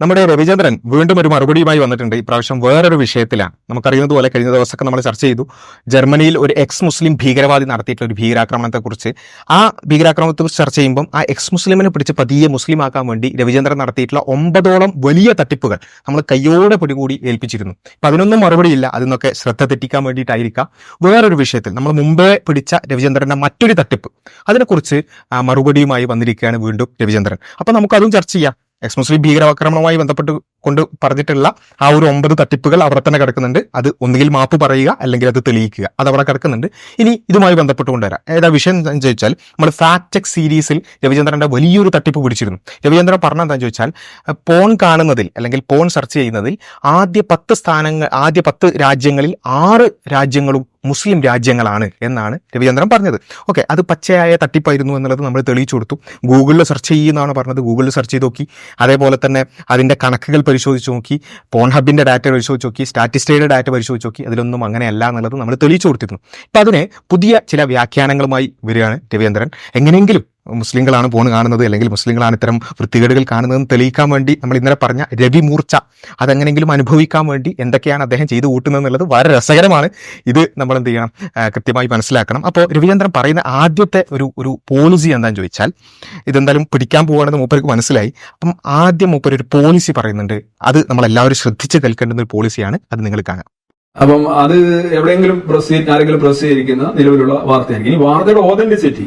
നമ്മുടെ രവിചന്ദ്രൻ വീണ്ടും ഒരു മറുപടിയുമായി വന്നിട്ടുണ്ട്. ഇപ്രാവശ്യം വേറൊരു വിഷയത്തിലാണ്. നമുക്കറിയുന്നത് പോലെ കഴിഞ്ഞ ദിവസമൊക്കെ നമ്മൾ ചർച്ച ചെയ്തു. ജർമ്മനിയിൽ ഒരു എക്സ് മുസ്ലിം ഭീകരവാദി നടത്തിയിട്ടുള്ള ഒരു ഭീകരാക്രമണത്തെക്കുറിച്ച്. ആ ഭീകരാക്രമണത്തെക്കുറിച്ച് ചർച്ച ചെയ്യുമ്പം ആ എക്സ് മുസ്ലിമിനെ പിടിച്ച് പതിയെ മുസ്ലിം ആക്കാൻ വേണ്ടി രവിചന്ദ്രൻ നടത്തിയിട്ടുള്ള ഒമ്പതോളം വലിയ തട്ടിപ്പുകൾ നമ്മൾ കയ്യോടെ പിടികൂടി ഏൽപ്പിച്ചിരുന്നു. അപ്പം അതിനൊന്നും മറുപടിയില്ല. അതിനൊക്കെ ശ്രദ്ധ തെറ്റിക്കാൻ വേണ്ടിയിട്ടായിരിക്കാം. വേറൊരു വിഷയത്തിൽ നമ്മൾ മുമ്പേ പിടിച്ച രവിചന്ദ്രന്റെ മറ്റൊരു തട്ടിപ്പ്. അതിനെക്കുറിച്ച് മറുപടിയുമായി വന്നിരിക്കുകയാണ് വീണ്ടും രവിചന്ദ്രൻ. അപ്പം നമുക്കതും ചർച്ച ചെയ്യാം. എക്സ് ഭീകരാക്രമണവുമായി ബന്ധപ്പെട്ട് കൊണ്ട് പറഞ്ഞിട്ടുള്ള ആ ഒരു ഒമ്പത് തട്ടിപ്പുകൾ അവിടെ തന്നെ കിടക്കുന്നുണ്ട്. അത് ഒന്നുകിൽ മാപ്പ് പറയുക അല്ലെങ്കിൽ അത് തെളിയിക്കുക. അത് അവിടെ കിടക്കുന്നുണ്ട്. ഇനി ഇതുമായി ബന്ധപ്പെട്ടുകൊണ്ട് കൊണ്ടുവരാം. ഏതാ വിഷയം എന്താണെന്ന് ചോദിച്ചാൽ നമ്മൾ ഫാക്ട് സീരീസിൽ രവിചന്ദ്രന്റെ വലിയൊരു തട്ടിപ്പ് പിടിച്ചിരുന്നു. രവിചന്ദ്രൻ പറഞ്ഞ എന്താണെന്ന് ചോദിച്ചാൽ പോൺ കാണുന്നതിൽ അല്ലെങ്കിൽ പോൺ സെർച്ച് ചെയ്യുന്നതിൽ ആദ്യ പത്ത് സ്ഥാനങ്ങൾ ആദ്യ പത്ത് രാജ്യങ്ങളിൽ ആറ് രാജ്യങ്ങളും മുസ്ലിം രാജ്യങ്ങളാണ് എന്നാണ് രവിചന്ദ്രൻ പറഞ്ഞത്. ഓക്കെ അത് പച്ചയായ തട്ടിപ്പായിരുന്നു എന്നുള്ളത് നമ്മൾ തെളിയിച്ചു കൊടുത്തു. ഗൂഗിളിൽ സെർച്ച് ചെയ്യുന്നതാണ് പറഞ്ഞത്. ഗൂഗിളിൽ സെർച്ച് ചെയ്ത് നോക്കി. അതേപോലെ തന്നെ അതിന്റെ കണക്കുകൾ പരിശോധിച്ച് നോക്കി. പോൺ ഹബിന്റെ ഡാറ്റ പരിശോധിച്ച് നോക്കി. സ്റ്റാറ്റിസ്റ്റയുടെ ഡാറ്റ പരിശോധിച്ച് നോക്കി. അതിലൊന്നും അങ്ങനെയല്ല എന്നുള്ളത് നമ്മൾ തെളിയിച്ചു കൊടുത്തിരുന്നു. ഇപ്പൊ അതിനെ പുതിയ ചില വ്യാഖ്യാനങ്ങളുമായി വരികയാണ് രവീന്ദ്രൻ എങ്ങനെയെങ്കിലും മുസ്ലിങ്ങളാണ് പോണ് കാണുന്നത് അല്ലെങ്കിൽ മുസ്ലിങ്ങളാണ് ഇത്തരം വൃത്തികേടുകൾ കാണുന്നതെന്ന് തെളിയിക്കാൻ വേണ്ടി നമ്മൾ ഇന്നലെ പറഞ്ഞ രവി മൂർച്ച അതെങ്ങനെയെങ്കിലും അനുഭവിക്കാൻ വേണ്ടി എന്തൊക്കെയാണ് അദ്ദേഹം ചെയ്തു കൂട്ടുന്നത് എന്നുള്ളത് വളരെ രസകരമാണ്. ഇത് നമ്മൾ എന്ത് ചെയ്യണം? കൃത്യമായി മനസ്സിലാക്കണം. അപ്പോൾ രവിചന്ദ്രൻ പറയുന്ന ആദ്യത്തെ ഒരു ഒരു പോളിസി എന്താണെന്ന് ചോദിച്ചാൽ ഇതെന്തായാലും പിടിക്കാൻ പോകുകയാണെന്ന് മൂപ്പർക്ക് മനസ്സിലായി. അപ്പം ആദ്യം മൂപ്പർ ഒരു പോളിസി പറയുന്നുണ്ട്. അത് നമ്മളെല്ലാവരും ശ്രദ്ധിച്ച് കേൾക്കേണ്ടുന്ന ഒരു പോളിസിയാണ് അത് നിങ്ങൾ കാണാം അപ്പം അത് എവിടെയെങ്കിലും പ്രസ് ആരെങ്കിലും ചെയ്തിരിക്കുന്ന നിലവിലുള്ള വാർത്തയായിരിക്കും. ഈ വാർത്തയുടെ ഓതന്റിസിറ്റി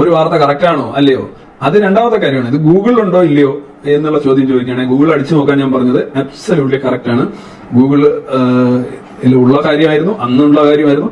ഒരു വാർത്ത കറക്റ്റ് ആണോ അല്ലയോ? അത് രണ്ടാമത്തെ കാര്യമാണ്. ഇത് ഗൂഗിൾ ഗൂഗിളിലുണ്ടോ ഇല്ലയോ എന്നുള്ള ചോദ്യം ചോദിക്കുകയാണെങ്കിൽ ഗൂഗിൾ അടിച്ചു നോക്കാൻ ഞാൻ പറഞ്ഞത് അബ്സല്യൂട്ട്ലി കറക്റ്റ് ആണ്. ഗൂഗിൾ ഉള്ള കാര്യമായിരുന്നു അന്നുള്ള കാര്യമായിരുന്നു.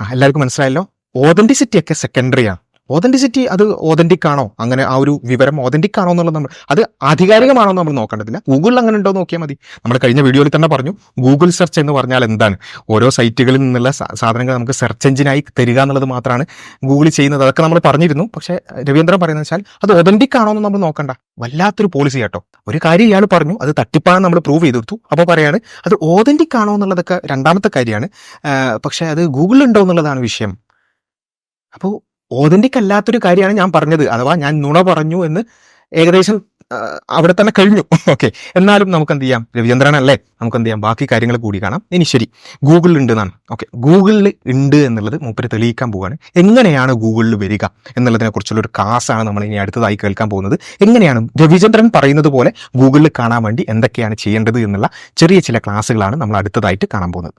എല്ലാവർക്കും മനസ്സിലായല്ലോ? ഓതന്റിസിറ്റി ഒക്കെ സെക്കൻഡറിയാണ് ഓതന്റിസിറ്റി അത് ഓതന്റിക് ആണോ? അങ്ങനെ ആ ഒരു വിവരം ഓതന്റിക് ആണോ എന്നുള്ളത് നമ്മൾ അത് ആധികാരികമാണോ എന്ന് നമ്മൾ നോക്കേണ്ടതില്ല. ഗൂഗിളിൽ അങ്ങനെ ഉണ്ടോ നോക്കിയാൽ മതി. നമ്മൾ കഴിഞ്ഞ വീഡിയോയിൽ തന്നെ പറഞ്ഞു ഗൂഗിൾ സെർച്ച് എന്ന് പറഞ്ഞാൽ എന്താണ്? ഓരോ സൈറ്റുകളിൽ നിന്നുള്ള സാധനങ്ങൾ നമുക്ക് സെർച്ച് എഞ്ചിനായി തരിക എന്നുള്ളത് മാത്രമാണ് ഗൂഗിൾ ചെയ്യുന്നത്. അതൊക്കെ നമ്മൾ പറഞ്ഞിരുന്നു. പക്ഷേ രവീന്ദ്രൻ പറയുന്നത് വെച്ചാൽ അത് ഒതന്റിക് ആണോ എന്ന് നമ്മൾ നോക്കണ്ട. വല്ലാത്തൊരു പോളിസി കേട്ടോ ഒരു കാര്യം ഇയാൾ പറഞ്ഞു അത് തട്ടിപ്പാണെന്ന് നമ്മൾ പ്രൂവ് ചെയ്തു കൊടുത്തു അപ്പോൾ പറയാണ് അത് ഓതന്റിക് ആണോ എന്നുള്ളതൊക്കെ രണ്ടാമത്തെ കാര്യമാണ്. പക്ഷേ അത് ഗൂഗിളിൽ ഉണ്ടോ എന്നുള്ളതാണ് വിഷയം. അപ്പോൾ ഓതന്റിക് അല്ലാത്തൊരു കാര്യമാണ് ഞാൻ പറഞ്ഞത്. അഥവാ ഞാൻ നുണ പറഞ്ഞു എന്ന് ഏകദേശം അവിടെ തന്നെ കഴിഞ്ഞു. ഓക്കെ എന്നാലും നമുക്ക് എന്ത് ചെയ്യാം? രവിചന്ദ്രനല്ലേ നമുക്ക് എന്ത് ചെയ്യാം? ബാക്കി കാര്യങ്ങൾ കൂടി കാണാം. ഇനി ശരി. ഗൂഗിളിൽ ഉണ്ട് എന്നാണ് ഓക്കെ ഗൂഗിളിൽ ഉണ്ട് എന്നുള്ളത് മൂപ്പര് തെളിയിക്കാൻ പോവുകയാണ് എങ്ങനെയാണ് ഗൂഗിളിൽ വരിക എന്നുള്ളതിനെ കുറിച്ചുള്ള ഒരു കാസാണ് നമ്മൾ ഇനി അടുത്തതായി കേൾക്കാൻ പോകുന്നത്. എങ്ങനെയാണ് രവിചന്ദ്രൻ പറയുന്നത് പോലെ ഗൂഗിളിൽ കാണാൻ വേണ്ടി എന്തൊക്കെയാണ് ചെയ്യേണ്ടത് എന്നുള്ള ചെറിയ ചില ക്ലാസ്സുകളാണ് നമ്മൾ അടുത്തതായിട്ട് കാണാൻ പോകുന്നത്.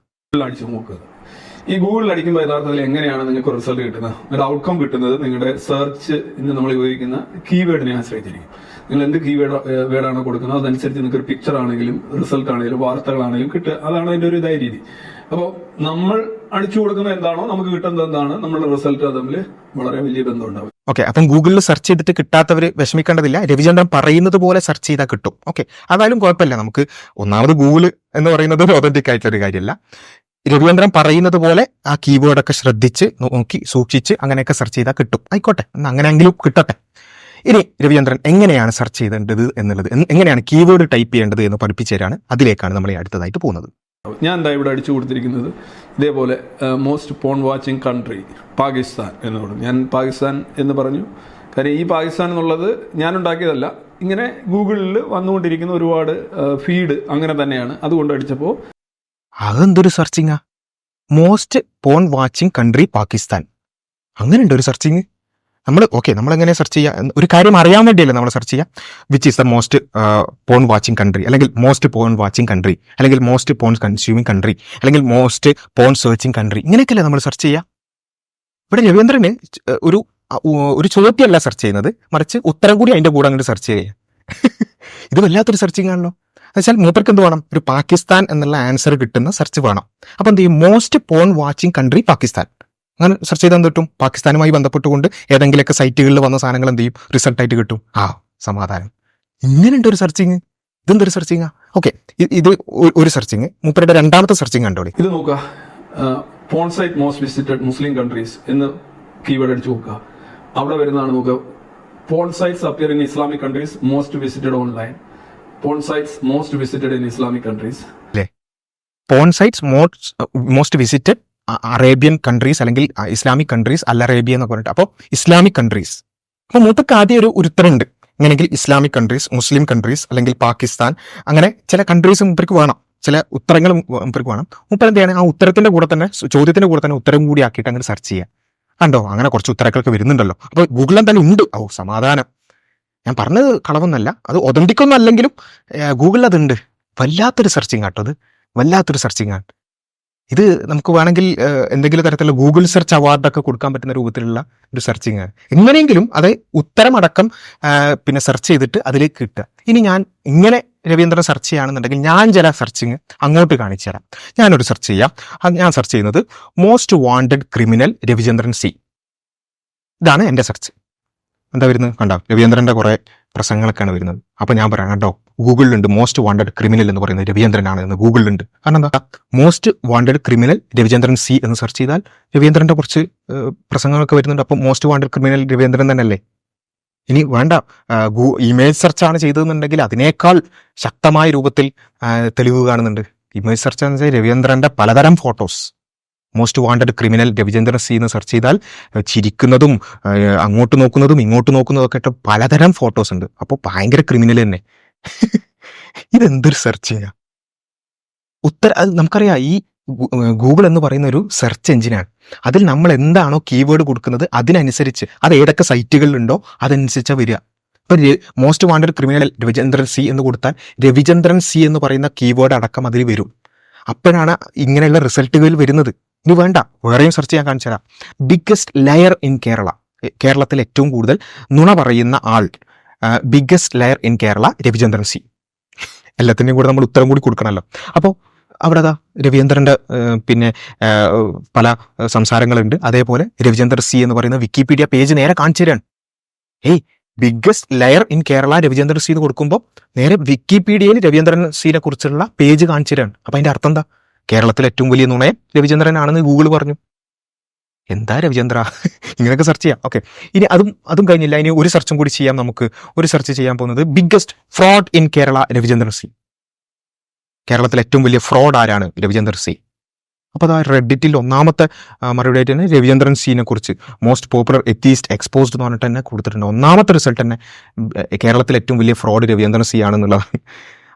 ഈ ഗൂഗിളിൽ അടിക്കുമ്പോൾ യഥാർത്ഥത്തിൽ എങ്ങനെയാണ് നിങ്ങൾക്ക് റിസൾട്ട് കിട്ടുന്നത്? ഒരു ഔട്ട്കം കിട്ടുന്നത് നിങ്ങളുടെ സെർച്ച് ഇന്ന് നമ്മൾ ഉപയോഗിക്കുന്ന കീവേഡിനെ ആശ്രയിച്ചിരിക്കും. നിങ്ങൾ എന്ത് കീവേഡ് വേർഡാണ് കൊടുക്കുന്നത്? അതനുസരിച്ച് നിങ്ങൾക്ക് ഒരു പിക്ചർ ആണെങ്കിലും റിസൾട്ട് ആണെങ്കിലും വാർത്തകളാണെങ്കിലും കിട്ടുക. അതാണ് അതിന്റെ ഒരു ഇതായ രീതി. അപ്പോൾ നമ്മൾ അടിച്ചു കൊടുക്കുന്നത് എന്താണോ നമുക്ക് കിട്ടുന്നത് എന്താണ്? നമ്മളുടെ റിസൾട്ട് തമ്മിൽ വളരെ വലിയ ബന്ധമുണ്ടാവും. ഓക്കെ അപ്പം ഗൂഗിളിൽ സെർച്ച് ചെയ്തിട്ട് കിട്ടാത്തവർ വിഷമിക്കേണ്ടതില്ല. രവിചന്ദ്രൻ പറയുന്നത് പോലെ സെർച്ച് ചെയ്താൽ കിട്ടും. ഓക്കെ അതായാലും കുഴപ്പമില്ല. നമുക്ക് ഒന്നാമത് ഗൂഗിൾ എന്ന് പറയുന്നത് ഒരു ഒതന്റിക് ആയിട്ടുള്ള കാര്യമല്ല. രവിചന്ദ്രൻ പറയുന്നത് പോലെ ആ കീബോർഡൊക്കെ ശ്രദ്ധിച്ച് നോക്കി സൂക്ഷിച്ച് അങ്ങനെയൊക്കെ സെർച്ച് ചെയ്താൽ കിട്ടും. ആയിക്കോട്ടെ അങ്ങനെയെങ്കിലും കിട്ടട്ടെ. ഇനി രവീന്ദ്രൻ എങ്ങനെയാണ് സെർച്ച് ചെയ്തേണ്ടത് എന്നുള്ളത് എങ്ങനെയാണ് കീവേഡ് ടൈപ്പ് ചെയ്യേണ്ടത് എന്ന് പഠിപ്പിച്ചു തരാണ് അതിലേക്കാണ് നമ്മൾ അടുത്തതായിട്ട് പോകുന്നത്. ഞാൻ എന്താ ഇവിടെ അടിച്ചു കൊടുത്തിരിക്കുന്നത് ഇതേപോലെ most porn watching country Pakistan എന്ന് പറഞ്ഞു ഞാൻ പാകിസ്ഥാൻ എന്ന് പറഞ്ഞു. കാര്യം ഈ പാകിസ്ഥാൻ എന്നുള്ളത് ഞാൻ ഉണ്ടാക്കിയതല്ല ഇങ്ങനെ ഗൂഗിളിൽ വന്നുകൊണ്ടിരിക്കുന്ന ഒരുപാട് ഫീഡ് അങ്ങനെ തന്നെയാണ്. അതുകൊണ്ട് അടിച്ചപ്പോൾ അതെന്തൊരു സെർച്ചിങ്ങാ most porn watching country Pakistan അങ്ങനെയുണ്ട് ഒരു സെർച്ചിങ് നമ്മൾ ഓക്കെ നമ്മൾ എങ്ങനെ സെർച്ച് ചെയ്യുക ഒരു കാര്യം അറിയാൻ വേണ്ടിയല്ലേ നമ്മൾ സെർച്ച് ചെയ്യുക which is the most porn watching country അല്ലെങ്കിൽ മോസ്റ്റ് പോൺ വാച്ചിങ് കൺട്രി അല്ലെങ്കിൽ മോസ്റ്റ് പോൺ കൺസ്യൂമിങ് കൺട്രി അല്ലെങ്കിൽ മോസ്റ്റ് പോൺ സെർച്ചിങ് കൺട്രി ഇങ്ങനെയൊക്കെയല്ലേ നമ്മൾ സെർച്ച് ചെയ്യുക ഇവിടെ രവീന്ദ്രന് ഒരു ഒരു ചോദ്യമല്ല സെർച്ച് ചെയ്യുന്നത്. മറിച്ച് ഉത്തരം കൂടി അതിന്റെ കൂടെ അങ്ങോട്ട് സെർച്ച് ചെയ്യുക ഇത് വല്ലാത്തൊരു സെർച്ചിങ് ആണല്ലോ. എന്നുവെച്ചാൽ മൂപ്പർക്ക് എന്ത് വേണം? ഒരു പാകിസ്ഥാൻ എന്നുള്ള ആൻസർ കിട്ടുന്ന സെർച്ച് വേണം. അപ്പം എന്ത് ചെയ്യും? Most porn watching country Pakistan. അങ്ങനെ സെർച്ച് ചെയ്താൽ കിട്ടും? പാകിസ്ഥാനുമായി ബന്ധപ്പെട്ടുകൊണ്ട് ഏതെങ്കിലുമൊക്കെ സൈറ്റുകളിൽ വന്ന സാധനങ്ങൾ എന്ത് ചെയ്യും? റിസൾട്ട് ആയിട്ട് കിട്ടും. ആ സമാധാനം. ഇങ്ങനെയുണ്ട് ഒരു സെർച്ചിങ് ഇതെന്തൊരു സെർച്ചിങ് ഓക്കെ ഇത് ഒരു സെർച്ചിങ് മൂപ്പരുടെ രണ്ടാമത്തെ സെർച്ചിങ് കണ്ടോളി. ഇത് നോക്കുക. Porn site most visited Muslim countries എന്ന് കീവേഡ് അടിച്ചു നോക്കുക. അവിടെ വരുന്നതാണ് നോക്കുക. Porn sites appear in Islamic countries most visited online porn sites most most visited Arabian countries അല്ലെങ്കിൽ ഇസ്ലാമിക് കൺട്രീസ് അല്ല അറേബ്യ എന്നൊക്കെ പറഞ്ഞിട്ട്. അപ്പോൾ ഇസ്ലാമിക് കൺട്രീസ് അപ്പോൾ മൂത്തക്ക് ആദ്യം ഒരു ഉരുത്തരുണ്ട്. ഇങ്ങനെങ്കിൽ ഇസ്ലാമിക് കൺട്രീസ് മുസ്ലിം കൺട്രീസ് അല്ലെങ്കിൽ പാകിസ്ഥാൻ. അങ്ങനെ ചില കൺട്രീസ് മുപ്പർക്ക് വേണം. ചില ഉത്തരങ്ങൾ മുപ്പർക്ക് വേണം. മുപ്പർ എന്ത് ചെയ്യണം? ആ ഉത്തരത്തിന്റെ കൂടെ തന്നെ ചോദ്യത്തിന്റെ കൂടെ തന്നെ ഉത്തരം കൂടി ആക്കിയിട്ട് അങ്ങനെ സെർച്ച് ചെയ്യാം. കണ്ടോ? അങ്ങനെ കുറച്ച് ഉത്തരങ്ങളൊക്കെ വരുന്നുണ്ടല്ലോ. അപ്പോൾ ഗൂഗിളിൽ തന്നെ ഉണ്ട്. ഓ സമാധാനം. ഞാൻ പറഞ്ഞത് കളവൊന്നല്ല അത് ഒതണ്ടിക്കൊന്നും അല്ലെങ്കിലും ഗൂഗിളിൽ അതുണ്ട്. വല്ലാത്തൊരു സെർച്ചിങ് ആട്ടോ അത്. വല്ലാത്തൊരു സെർച്ചിങ് ആണ്. ഇത് നമുക്ക് വേണമെങ്കിൽ എന്തെങ്കിലും തരത്തിലുള്ള ഗൂഗിൾ സെർച്ച് അവാർഡൊക്കെ കൊടുക്കാൻ പറ്റുന്ന രൂപത്തിലുള്ള ഒരു സെർച്ചിങ് എങ്ങനെയെങ്കിലും അത് ഉത്തരമടക്കം പിന്നെ സെർച്ച് ചെയ്തിട്ട് അതിലേക്ക് കിട്ടുക. ഇനി ഞാൻ ഇങ്ങനെ രവീന്ദ്രൻ സെർച്ച് ചെയ്യുകയാണെന്നുണ്ടെങ്കിൽ ഞാൻ ചില സെർച്ചിങ് അങ്ങോട്ട് കാണിച്ചു തരാം. ഞാനൊരു സെർച്ച് ചെയ്യാം. ഞാൻ സെർച്ച് ചെയ്യുന്നത് most wanted criminal Ravichandran C ഇതാണ് എന്റെ സെർച്ച് എന്താ വരുന്നത്? കണ്ടോ? രവീന്ദ്രന്റെ കുറെ പ്രസംഗങ്ങളൊക്കെയാണ് വരുന്നത്. അപ്പൊ ഞാൻ പറയാം കേട്ടോ ഗൂഗിളിലുണ്ട് മോസ്റ്റ് വാണ്ടഡ് ക്രിമിനൽ എന്ന് പറയുന്നത് രവീന്ദ്രനാണ് എന്ന് ഗൂഗിളിലുണ്ട്. കാരണം എന്താ? Most wanted criminal Raveendran C എന്ന് സെർച്ച് ചെയ്താൽ രവീന്ദ്രന്റെ കുറച്ച് പ്രസംഗങ്ങളൊക്കെ വരുന്നുണ്ട്. അപ്പോൾ മോസ്റ്റ് വാണ്ടഡ് ക്രിമിനൽ രവീന്ദ്രൻ തന്നെയല്ലേ? ഇനി വേണ്ട ഇമേജ് സെർച്ച് ആണ് ചെയ്തതെന്നുണ്ടെങ്കിൽ അതിനേക്കാൾ ശക്തമായ രൂപത്തിൽ തെളിവ് കാണുന്നുണ്ട്. ഇമേജ് സെർച്ച് എന്ന് വെച്ചാൽ രവീന്ദ്രന്റെ പലതരം photos most wanted criminal Ravichandran C എന്ന് സെർച്ച് ചെയ്താൽ ചിരിക്കുന്നതും അങ്ങോട്ട് നോക്കുന്നതും ഇങ്ങോട്ട് നോക്കുന്നതും ഒക്കെ ആയിട്ട് പലതരം ഫോട്ടോസ് ഉണ്ട്. അപ്പോൾ ഭയങ്കര ക്രിമിനൽ തന്നെ. ഇതെന്തൊരു സെർച്ച് ചെയ്യാം? ഉത്തര നമുക്കറിയാം ഈ ഗൂഗിൾ എന്ന് പറയുന്ന ഒരു സെർച്ച് എഞ്ചിനാണ് അതിൽ നമ്മൾ എന്താണോ കീവേഡ് കൊടുക്കുന്നത് അതിനനുസരിച്ച് അത് ഏതൊക്കെ സൈറ്റുകളിലുണ്ടോ അതനുസരിച്ചാണ് വരിക. ഇപ്പം most wanted criminal Ravichandran C എന്ന് കൊടുത്താൽ രവിചന്ദ്രൻ സി എന്ന് പറയുന്ന കീവേഡ് അടക്കം അതിൽ വരും. അപ്പോഴാണ് ഇങ്ങനെയുള്ള റിസൾട്ടുകൾ വരുന്നത്. ഇനി വേണ്ട വേറെയും സെർച്ച് ചെയ്യാൻ കാണിച്ചു തരാം. ബിഗ്ഗസ്റ്റ് ലയർ ഇൻ കേരള കേരളത്തിൽ ഏറ്റവും കൂടുതൽ നുണ പറയുന്ന ആൾ biggest liar in Kerala Ravichandran C. എല്ലാത്തിന്റെയും കൂടെ നമ്മൾ ഉത്തരം കൂടി കൊടുക്കണമല്ലോ അപ്പോൾ അവിടെ അതാ രവീന്ദ്രന്റെ പിന്നെ പല സംസാരങ്ങളുണ്ട്. അതേപോലെ രവിചന്ദ്രൻ സി എന്ന് പറയുന്ന വിക്കിപീഡിയ പേജ് നേരെ കാണിച്ചു തരാണ്. ഏയ് biggest liar in Kerala Ravichandran C എന്ന് കൊടുക്കുമ്പോൾ നേരെ വിക്കിപീഡിയയിൽ രവീന്ദ്രൻ സിനെ കുറിച്ചുള്ള പേജ് കാണിച്ചു തരാണ്. അപ്പം അതിന്റെ അർത്ഥം എന്താ? കേരളത്തിലെ ഏറ്റവും വലിയ നുണയം രവിചന്ദ്രനാണെന്ന് ഗൂഗിൾ പറഞ്ഞു. എന്താ രവിചന്ദ്ര? ഇങ്ങനെയൊക്കെ സെർച്ച് ചെയ്യാം. ഓക്കെ ഇനി അതും അതും കഴിഞ്ഞില്ല. ഇനി ഒരു സെർച്ചും കൂടി ചെയ്യാം നമുക്ക്. ഒരു സെർച്ച് ചെയ്യാൻ പോകുന്നത് biggest fraud in Kerala Ravichandran C. കേരളത്തിലെ ഏറ്റവും വലിയ ഫ്രോഡ് ആരാണ് രവിചന്ദ്രൻ സി? അപ്പോൾ അതാ റെഡിറ്റിൽ ഒന്നാമത്തെ മറുപടി ആയിട്ട് തന്നെ രവിചന്ദ്രൻ സീനെ കുറിച്ച് മോസ്റ്റ് പോപ്പുലർ എത്തീസ്റ്റ് എക്സ്പോസ്ഡ് എന്ന് പറഞ്ഞിട്ട് തന്നെ കൊടുത്തിട്ടുണ്ട്. ഒന്നാമത്തെ റിസൾട്ട് തന്നെ കേരളത്തിൽ ഏറ്റവും വലിയ ഫ്രോഡ് രവിചന്ദ്രൻ സി ആണെന്നുള്ളതാണ്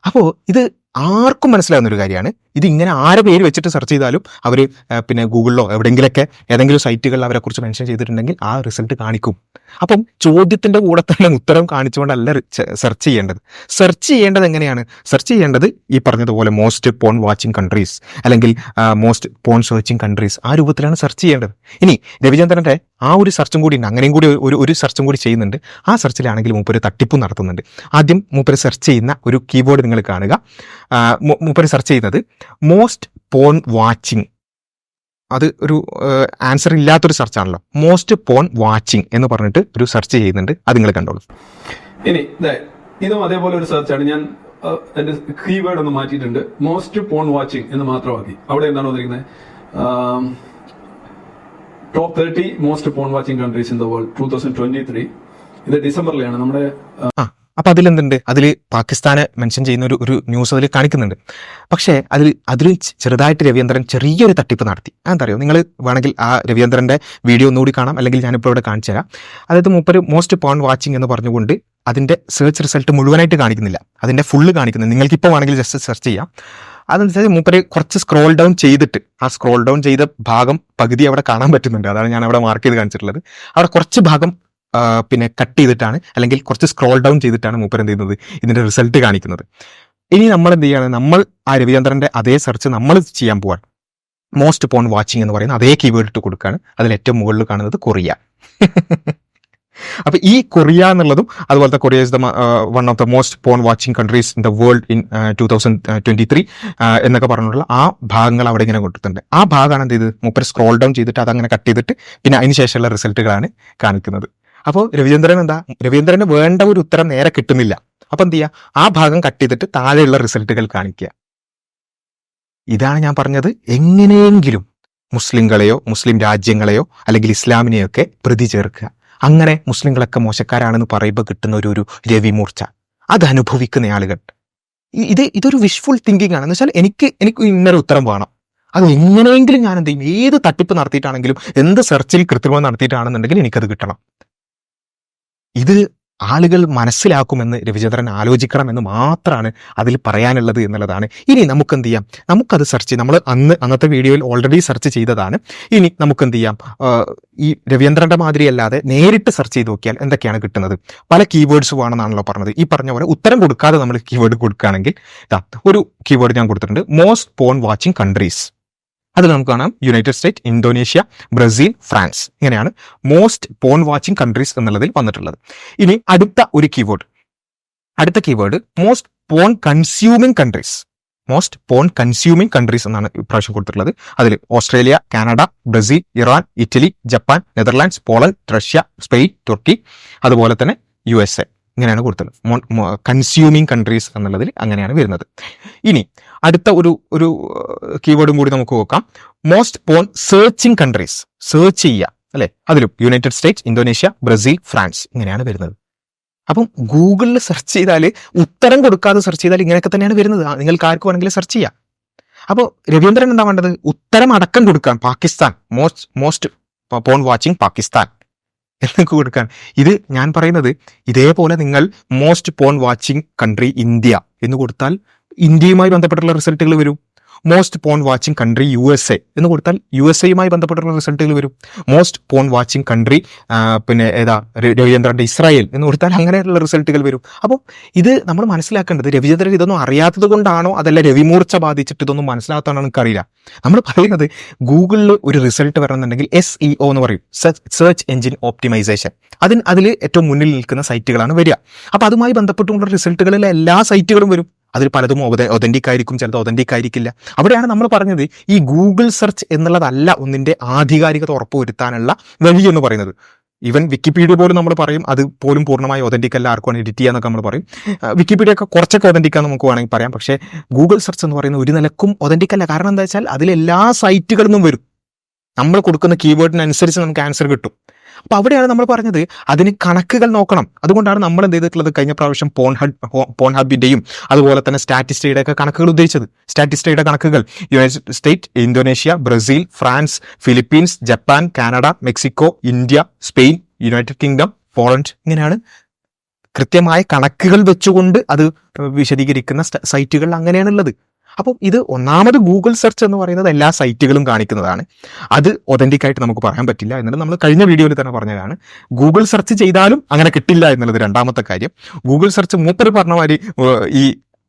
അപ്പോൾ ഇത് ആർക്കും മനസ്സിലാകുന്ന ഒരു കാര്യമാണ്. ഇത് ഇങ്ങനെ ആരെ പേര് വെച്ചിട്ട് സെർച്ച് ചെയ്താലും അവർ പിന്നെ ഗൂഗിളിലോ എവിടെയെങ്കിലൊക്കെ ഏതെങ്കിലും സൈറ്റുകളിൽ അവരെ കുറിച്ച് മെൻഷൻ ചെയ്തിട്ടുണ്ടെങ്കിൽ ആ റിസൾട്ട് കാണിക്കും. അപ്പം ചോദ്യത്തിന്റെ കൂടെ തന്നെ ഉത്തരം കാണിച്ചുകൊണ്ടല്ല സെർച്ച് ചെയ്യേണ്ടത്. സെർച്ച് ചെയ്യേണ്ടത് എങ്ങനെയാണ്? സെർച്ച് ചെയ്യേണ്ടത് ഈ പറഞ്ഞതുപോലെ മോസ്റ്റ് പോൺ വാച്ചിങ് കൺട്രീസ് അല്ലെങ്കിൽ മോസ്റ്റ് പോൺ സെർച്ചിങ് കൺട്രീസ് ആ രൂപത്തിലാണ് സെർച്ച് ചെയ്യേണ്ടത്. ഇനി രവിചന്ദ്രന്റെ ആ ഒരു സെർച്ചും കൂടി ഉണ്ട്. അങ്ങനെയും കൂടി ഒരു ഒരു സെർച്ചും കൂടി ചെയ്യുന്നുണ്ട്. ആ സെർച്ചിലാണെങ്കിൽ മൂപ്പര് തട്ടിപ്പ് നടത്തുന്നുണ്ട്. ആദ്യം മൂപ്പര് സെർച്ച് ചെയ്യുന്ന ഒരു കീബോർഡ് നിങ്ങൾ കാണുക. മൂപ്പര് സെർച്ച് ചെയ്യുന്നത് മോസ്റ്റ് പോൺ വാച്ചിങ് അത് ഒരു ആൻസർ ഇല്ലാത്തൊരു സെർച്ച് ആണല്ലോ. മോസ്റ്റ് പോൺ വാച്ചിങ് എന്ന് പറഞ്ഞിട്ട് ഒരു സെർച്ച് ചെയ്യുന്നുണ്ട്. അത് നിങ്ങൾ കണ്ടോളൂ. ഇനി ഇതും അതേപോലെ ഒരു സെർച്ചാണ് ഞാൻ എന്റെ കീവേഡ് ഒന്ന് മാറ്റിയിട്ടുണ്ട്. മോസ്റ്റ് പോൺ വാച്ചിങ് എന്ന് മാത്രമാക്കി. അവിടെ എന്താണ് വന്നിരിക്കുന്നത്? Top thirty most porn watching countries in the world two thousand twenty three ഇത് ഡിസംബറിലാണ്. നമ്മുടെ അപ്പൊ അതിലെന്തുണ്ട്? അതിൽ പാകിസ്ഥാനെ മെൻഷൻ ചെയ്യുന്ന ഒരു ഒരു ന്യൂസ് അതിൽ കാണിക്കുന്നുണ്ട്. പക്ഷേ അതിൽ അതിൽ ചെറുതായിട്ട് രവീന്ദ്രൻ ചെറിയൊരു തട്ടിപ്പ് നടത്തി. എന്താ അറിയോ നിങ്ങൾ വേണമെങ്കിൽ ആ രവീന്ദ്രന്റെ വീഡിയോ ഒന്നുകൂടി കാണാം. അല്ലെങ്കിൽ ഞാനിപ്പോൾ ഇവിടെ കാണിച്ചു തരാം. അതായത് മൂപ്പര് മോസ്റ്റ് പോൺ വാച്ചിങ് എന്ന് പറഞ്ഞുകൊണ്ട് അതിന്റെ സെർച്ച് റിസൾട്ട് മുഴുവനായിട്ട് കാണിക്കുന്നില്ല. അതിന്റെ ഫുള്ള് നിങ്ങൾക്ക് ഇപ്പോൾ വേണമെങ്കിൽ ജസ്റ്റ് സെർച്ച് ചെയ്യാം. അതനുസരിച്ച് മൂപ്പര് കുറച്ച് സ്ക്രോൾ ഡൗൺ ചെയ്തിട്ട് ആ സ്ക്രോൾ ഡൗൺ ചെയ്ത ഭാഗം പകുതി അവിടെ കാണാൻ പറ്റുന്നുണ്ട്. അതാണ് ഞാൻ അവിടെ മാർക്ക് ചെയ്ത് കാണിച്ചിട്ടുള്ളത്. അവിടെ കുറച്ച് ഭാഗം പിന്നെ കട്ട് ചെയ്തിട്ടാണ് അല്ലെങ്കിൽ കുറച്ച് സ്ക്രോൾ ഡൗൺ ചെയ്തിട്ടാണ് മൂപ്പർ എന്ത് ചെയ്യുന്നത് ഇതിന്റെ റിസൾട്ട് കാണിക്കുന്നത്. ഇനി നമ്മൾ എന്ത് ചെയ്യാണ്? നമ്മൾ ആ രവിചന്ദ്രന്റെ അതേ സെർച്ച് നമ്മൾ ചെയ്യാൻ പോവാണ്. മോസ്റ്റ് പോൺ വാച്ചിങ് എന്ന് പറയുന്ന അതേ കീവേഡ് ഇട്ട് കൊടുക്കുകയാണ് അതിൽ ഏറ്റവും മുകളിൽ കാണുന്നത് കൊറിയ. അപ്പൊ ഈ കൊറിയ എന്നുള്ളതും അതുപോലത്തെ Korea is the one of the most porn watching countries in the world in two thousand twenty three എന്നൊക്കെ പറഞ്ഞിട്ടുള്ള ആ ഭാഗങ്ങൾ അവിടെ ഇങ്ങനെ കൊടുത്തിട്ടുണ്ട്. ആ ഭാഗമാണ് എന്ത് ചെയ്ത് മൂപ്പർ സ്ക്രോൾ ഡൗൺ ചെയ്തിട്ട് അതങ്ങനെ കട്ട് ചെയ്തിട്ട് പിന്നെ അതിന് ശേഷമുള്ള റിസൾട്ടുകളാണ് കാണിക്കുന്നത്. അപ്പോൾ രവീന്ദ്രൻ എന്താ? രവീന്ദ്രന് വേണ്ട ഒരു ഉത്തരം നേരെ കിട്ടുന്നില്ല. അപ്പം എന്ത് ചെയ്യുക ആ ഭാഗം കട്ട് ചെയ്തിട്ട് താഴെയുള്ള റിസൾട്ടുകൾ കാണിക്കുക. ഇതാണ് ഞാൻ പറഞ്ഞത്. എങ്ങനെയെങ്കിലും മുസ്ലിങ്ങളെയോ മുസ്ലിം രാജ്യങ്ങളെയോ അല്ലെങ്കിൽ ഇസ്ലാമിനെയൊക്കെ പ്രതി ചേർക്കുക. അങ്ങനെ മുസ്ലിങ്ങളൊക്കെ മോശക്കാരാണെന്ന് പറയുമ്പോൾ കിട്ടുന്ന ഒരു ഒരു രവിമൂർച്ച അത് അനുഭവിക്കുന്ന ആളുകൾ. ഇത് ഇതൊരു വിഷ്ഫുൾ തിങ്കിങ് ആണ്. എന്ന് വെച്ചാൽ എനിക്ക് എനിക്ക് ഇന്നൊരു ഉത്തരം വേണം. അത് എങ്ങനെയെങ്കിലും ഞാൻ എന്ത് ചെയ്യും? ഏത് തട്ടിപ്പ് നടത്തിയിട്ടാണെങ്കിലും എന്ത് സെർച്ചിൽ കൃത്രിമം നടത്തിയിട്ടാണെന്നുണ്ടെങ്കിൽ എനിക്കത് കിട്ടണം. ഇത് ആളുകൾ മനസ്സിലാക്കുമെന്ന് രവിചന്ദ്രൻ ആലോചിക്കണമെന്ന് മാത്രമാണ് അതിൽ പറയാനുള്ളത് എന്നുള്ളതാണ്. ഇനി നമുക്ക് എന്ത് ചെയ്യാം? നമുക്കത് സെർച്ച് നമ്മൾ അന്ന് അന്നത്തെ വീഡിയോയിൽ ഓൾറെഡി സെർച്ച് ചെയ്തതാണ്. ഇനി നമുക്ക് എന്ത് ചെയ്യാം ഈ രവീന്ദ്രന്റെ മാതിരി അല്ലാതെ നേരിട്ട് സെർച്ച് ചെയ്ത് നോക്കിയാൽ എന്തൊക്കെയാണ് കിട്ടുന്നത്? പല കീവേഡ്സ് വേണമെന്നാണല്ലോ പറഞ്ഞത്. ഈ പറഞ്ഞ പോലെ ഉത്തരം കൊടുക്കാതെ നമ്മൾ കീവേഡ് കൊടുക്കുകയാണെങ്കിൽ ഒരു കീവേഡ് ഞാൻ കൊടുത്തിട്ടുണ്ട്. മോസ്റ്റ് പോൺ വാച്ചിങ് കൺട്രീസ് അതിൽ നമുക്ക് കാണാം United State Indonesia Brazil France ഇങ്ങനെയാണ് മോസ്റ്റ് പോൺ വാച്ചിങ് കൺട്രീസ് എന്നുള്ളതിൽ വന്നിട്ടുള്ളത്. ഇനി അടുത്ത ഒരു കീവേഡ് അടുത്ത keyword most porn consuming countries most porn consuming countries എന്നാണ് ഇപ്രാവശ്യം കൊടുത്തിട്ടുള്ളത്. അതിൽ Australia Canada Brazil Iran Italy Japan Netherlands Poland Russia Spain Turkey അതുപോലെ തന്നെ യു എസ് എ. ഇങ്ങനെയാണ് കൊടുത്തത്. കൺസ്യൂമിങ് കൺട്രീസ് എന്നുള്ളതിൽ അങ്ങനെയാണ് വരുന്നത്. ഇനി അടുത്ത ഒരു ഒരു കീവേഡും കൂടി നമുക്ക് നോക്കാം. Most porn searching countries search ചെയ്യുക അല്ലെ? അതിലും United States Indonesia Brazil France ഇങ്ങനെയാണ് വരുന്നത്. അപ്പം ഗൂഗിളിൽ സെർച്ച് ചെയ്താൽ ഉത്തരം കൊടുക്കാതെ സെർച്ച് ചെയ്താൽ ഇങ്ങനെയൊക്കെ തന്നെയാണ് വരുന്നത്. നിങ്ങൾക്ക് ആർക്ക് വേണമെങ്കിലും സെർച്ച് ചെയ്യാം. അപ്പോൾ രവീന്ദ്രൻ എന്താ വേണ്ടത്? ഉത്തരം അടക്കം കൊടുക്കാൻ Pakistan. Most most porn watching Pakistan എന്നൊക്കെ കൊടുക്കാൻ. ഇത് ഞാൻ പറയുന്നത് ഇതേപോലെ നിങ്ങൾ most porn watching country India എന്ന് കൊടുത്താൽ ഇന്ത്യയുമായി ബന്ധപ്പെട്ടുള്ള റിസൾട്ടുകൾ വരും. Most porn watching country U S A എന്ന് കൊടുത്താൽ യു എസ് എയുമായി ബന്ധപ്പെട്ടുള്ള റിസൾട്ടുകൾ വരും. മോസ്റ്റ് പോൺ വാച്ചിങ് കൺട്രി പിന്നെ ഏതാ രവിചന്ദ്രന്റെ ഇസ്രായേൽ എന്ന് കൊടുത്താൽ അങ്ങനെയുള്ള റിസൾട്ടുകൾ വരും. അപ്പോൾ ഇത് നമ്മൾ മനസ്സിലാക്കേണ്ടത് രവിചന്ദ്രൻ ഇതൊന്നും അറിയാത്തത് കൊണ്ടാണോ അതല്ല രവിമൂർച്ച ബാധിച്ചിട്ട് ഇതൊന്നും മനസ്സിലാത്താണോ എനിക്കറിയില്ല. നമ്മൾ പറയുന്നത് ഗൂഗിളിൽ ഒരു റിസൾട്ട് വരണമെന്നുണ്ടെങ്കിൽ എസ് ഇ ഒ എന്ന് പറയും. സെർച്ച് എഞ്ചിൻ ഓപ്റ്റിമൈസേഷൻ അതിന് അതിൽ ഏറ്റവും മുന്നിൽ നിൽക്കുന്ന സൈറ്റുകളാണ് വരിക. അപ്പോൾ അതുമായി ബന്ധപ്പെട്ടുള്ള റിസൾട്ടുകളിലെ എല്ലാ സൈറ്റുകളും വരും. അതിൽ പലതും ഒതന്റിക് ആയിരിക്കും ചിലത് ഒതന്റിക് ആയിരിക്കില്ല. അവിടെയാണ് നമ്മൾ പറഞ്ഞത് ഈ ഗൂഗിൾ സെർച്ച് എന്നുള്ളതല്ല ഒന്നിന്റെ ആധികാരികത ഉറപ്പുവരുത്താനുള്ള വഴി എന്ന് പറയുന്നത്. ഈവൻ വിക്കിപീഡിയ പോലും നമ്മൾ പറയും അത് പോലും പൂർണമായി ഒതന്റിക് അല്ല ആർക്കും എഡിറ്റ് ചെയ്യാന്നൊക്കെ നമ്മൾ പറയും. വിക്കിപീഡിയ ഒക്കെ കുറച്ചൊക്കെ ഒതന്റിക് നമുക്ക് വേണമെങ്കിൽ പറയാം. പക്ഷേ ഗൂഗിൾ സെർച്ച് എന്ന് പറയുന്ന ഒരു നിലക്കും ഒതന്റിക് അല്ല. കാരണം എന്താ വെച്ചാൽ അതിലെല്ലാ സൈറ്റുകളിൽ നിന്നും വരും. നമ്മൾ കൊടുക്കുന്ന കീവേഡിനനുസരിച്ച് നമുക്ക് ആൻസർ കിട്ടും. അപ്പൊ അവിടെയാണ് നമ്മൾ പറഞ്ഞത് അതിന് കണക്കുകൾ നോക്കണം. അതുകൊണ്ടാണ് നമ്മൾ എന്ത് ചെയ്തിട്ടുള്ളത്? കഴിഞ്ഞ പ്രാവശ്യം പോൺ ഹബ് പോൺ ഹബിന്റെയും അതുപോലെ തന്നെ സ്റ്റാറ്റിസ്റ്റയുടെ ഒക്കെ കണക്കുകൾ ഉദ്ദേശിച്ചത് സ്റ്റാറ്റിസ്റ്റയുടെ കണക്കുകൾ. United State Indonesia Brazil France Philippines Japan Canada Mexico India Spain United Kingdom Poland ഇങ്ങനെയാണ് കൃത്യമായ കണക്കുകൾ വെച്ചുകൊണ്ട് അത് വിശദീകരിക്കുന്ന സ്റ്റ- സൈറ്റുകൾ അങ്ങനെയാണുള്ളത്. അപ്പം ഇത് ഒന്നാമത് ഗൂഗിൾ സെർച്ച് എന്ന് പറയുന്നത് എല്ലാ സൈറ്റുകളും കാണിക്കുന്നതാണ്. അത് ഒതന്റിക്കായിട്ട് നമുക്ക് പറയാൻ പറ്റില്ല എന്നുള്ളത് നമ്മൾ കഴിഞ്ഞ വീഡിയോയിൽ തന്നെ പറഞ്ഞതാണ്. ഗൂഗിൾ സെർച്ച് ചെയ്താലും അങ്ങനെ കിട്ടില്ല എന്നുള്ളത് രണ്ടാമത്തെ കാര്യം. ഗൂഗിൾ സെർച്ച് മൂപ്പർ പറഞ്ഞ മാതിരി ഈ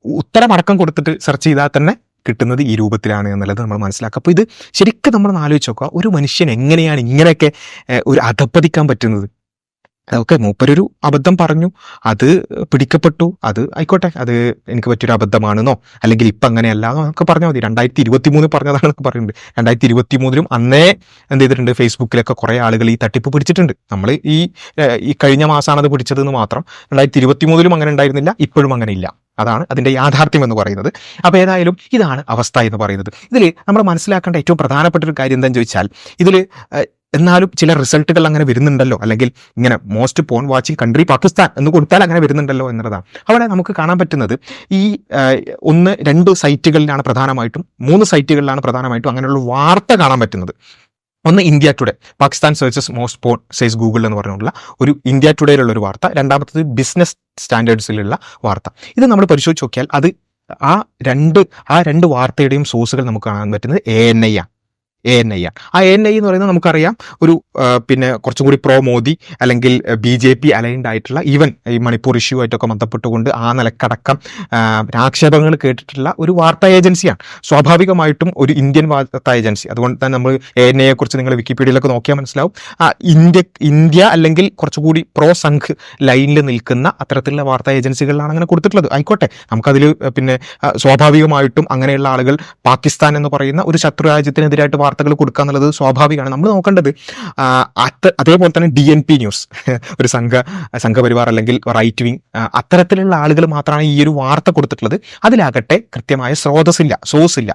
ഉത്തരമടക്കം കൊടുത്തിട്ട് സെർച്ച് ചെയ്താൽ തന്നെ കിട്ടുന്നത് ഈ രൂപത്തിലാണ് എന്നുള്ളത് നമ്മൾ മനസ്സിലാക്കുക. അപ്പോൾ ഇത് ശരിക്കും നമ്മൾ ആലോചിച്ച് നോക്കുക. ഒരു മനുഷ്യൻ എങ്ങനെയാണ് ഇങ്ങനെയൊക്കെ ഒരു അധപ്പതിക്കാൻ പറ്റുന്നത്? ഓക്കെ മൂപ്പരൊരു അബദ്ധം പറഞ്ഞു. അത് പിടിക്കപ്പെട്ടു. അത് ആയിക്കോട്ടെ. അത് എനിക്ക് പറ്റിയൊരു അബദ്ധമാണെന്നോ അല്ലെങ്കിൽ ഇപ്പം അങ്ങനെയല്ല എന്നൊക്കെ പറഞ്ഞാൽ മതി. രണ്ടായിരത്തി ഇരുപത്തി മൂന്ന് പറഞ്ഞതാണെന്നൊക്കെ പറയുന്നുണ്ട്. രണ്ടായിരത്തി ഇരുപത്തി മൂന്നിലും അന്നേ എന്ത് ചെയ്തിട്ടുണ്ട്? ഫേസ്ബുക്കിലൊക്കെ കുറേ ആളുകൾ ഈ തട്ടിപ്പ് പിടിച്ചിട്ടുണ്ട്. നമ്മൾ ഈ ഈ കഴിഞ്ഞ മാസമാണ് അത് പിടിച്ചതെന്ന് മാത്രം രണ്ടായിരത്തി ഇരുപത്തി മൂന്നിലും അങ്ങനെ ഉണ്ടായിരുന്നില്ല. ഇപ്പോഴും അങ്ങനെ ഇല്ല. അതാണ് അതിന്റെ യാഥാർത്ഥ്യം എന്ന് പറയുന്നത്. അപ്പോൾ ഏതായാലും ഇതാണ് അവസ്ഥ എന്ന് പറയുന്നത്. ഇതിൽ നമ്മൾ മനസ്സിലാക്കേണ്ട ഏറ്റവും പ്രധാനപ്പെട്ട ഒരു കാര്യം എന്താണെന്ന് ചോദിച്ചാൽ ഇതിൽ എന്നാലും ചില റിസൾട്ടുകൾ അങ്ങനെ വരുന്നുണ്ടല്ലോ. അല്ലെങ്കിൽ ഇങ്ങനെ most porn watching country Pakistan എന്ന് കൊടുത്താൽ അങ്ങനെ വരുന്നുണ്ടല്ലോ എന്നുള്ളതാണ് അവിടെ നമുക്ക് കാണാൻ പറ്റുന്നത് ഈ ഒന്ന് രണ്ട് സൈറ്റുകളിലാണ് പ്രധാനമായിട്ടും മൂന്ന് സൈറ്റുകളിലാണ് പ്രധാനമായിട്ടും അങ്ങനെയുള്ള വാർത്ത കാണാൻ പറ്റുന്നത്. ഒന്ന് India Today Pakistan searches most porn size Google എന്ന് പറഞ്ഞുള്ള ഒരു ഇന്ത്യ ടുഡേയിലുള്ള ഒരു വാർത്ത. രണ്ടാമത്തത് ബിസിനസ് സ്റ്റാൻഡേർഡ്സിലുള്ള വാർത്ത. ഇത് നമ്മൾ പരിശോധിച്ച് നോക്കിയാൽ അത് ആ രണ്ട് ആ രണ്ട് വാർത്തയുടെയും സോഴ്സുകൾ നമുക്ക് കാണാൻ പറ്റുന്നത് എ എൻ ഐ ആണ്. എ എൻ ഐ ആണ്. ആ എ എൻ ഐ എന്ന് പറയുന്നത് നമുക്കറിയാം ഒരു പിന്നെ കുറച്ചും കൂടി പ്രോ മോദി അല്ലെങ്കിൽ ബി ജെ പി അലൈൻഡ് ആയിട്ടുള്ള ഈവൻ ഈ മണിപ്പൂർ ഇഷ്യൂ ആയിട്ടൊക്കെ ബന്ധപ്പെട്ടുകൊണ്ട് ആ നിലക്കടക്കം ആക്ഷേപങ്ങൾ കേട്ടിട്ടുള്ള ഒരു വാർത്താ ഏജൻസിയാണ് സ്വാഭാവികമായിട്ടും ഒരു ഇന്ത്യൻ വാർത്താ ഏജൻസി. അതുകൊണ്ട് തന്നെ നമ്മൾ എ എൻ ഐയെ കുറിച്ച് നിങ്ങൾ വിക്കിപീഡിയയിലൊക്കെ നോക്കിയാൽ മനസ്സിലാവും. ഇന്ത്യ ഇന്ത്യ അല്ലെങ്കിൽ കുറച്ചുകൂടി പ്രോ സംഘ് ലൈനിൽ നിൽക്കുന്ന അത്തരത്തിലുള്ള വാർത്താ ഏജൻസികളിലാണ് അങ്ങനെ കൊടുത്തിട്ടുള്ളത്. ആയിക്കോട്ടെ നമുക്കതിൽ പിന്നെ സ്വാഭാവികമായിട്ടും അങ്ങനെയുള്ള ആളുകൾ പാകിസ്ഥാൻ എന്ന് പറയുന്ന ഒരു ശത്രു രാജ്യത്തിനെതിരായിട്ട് വാർത്തകൾ കൊടുക്കുക എന്നുള്ളത് സ്വാഭാവികമാണ്. നമ്മൾ നോക്കേണ്ടത് അതേപോലെ തന്നെ ഡി എൻ പി ന്യൂസ് ഒരു സംഘ സംഘപരിവാർ അല്ലെങ്കിൽ റൈറ്റ് വിങ് അത്തരത്തിലുള്ള ആളുകൾ മാത്രമാണ് ഈ ഒരു വാർത്ത കൊടുത്തിട്ടുള്ളത്. അതിലാകട്ടെ കൃത്യമായ സ്രോതസ്സില്ല സോഴ്സ് ഇല്ല.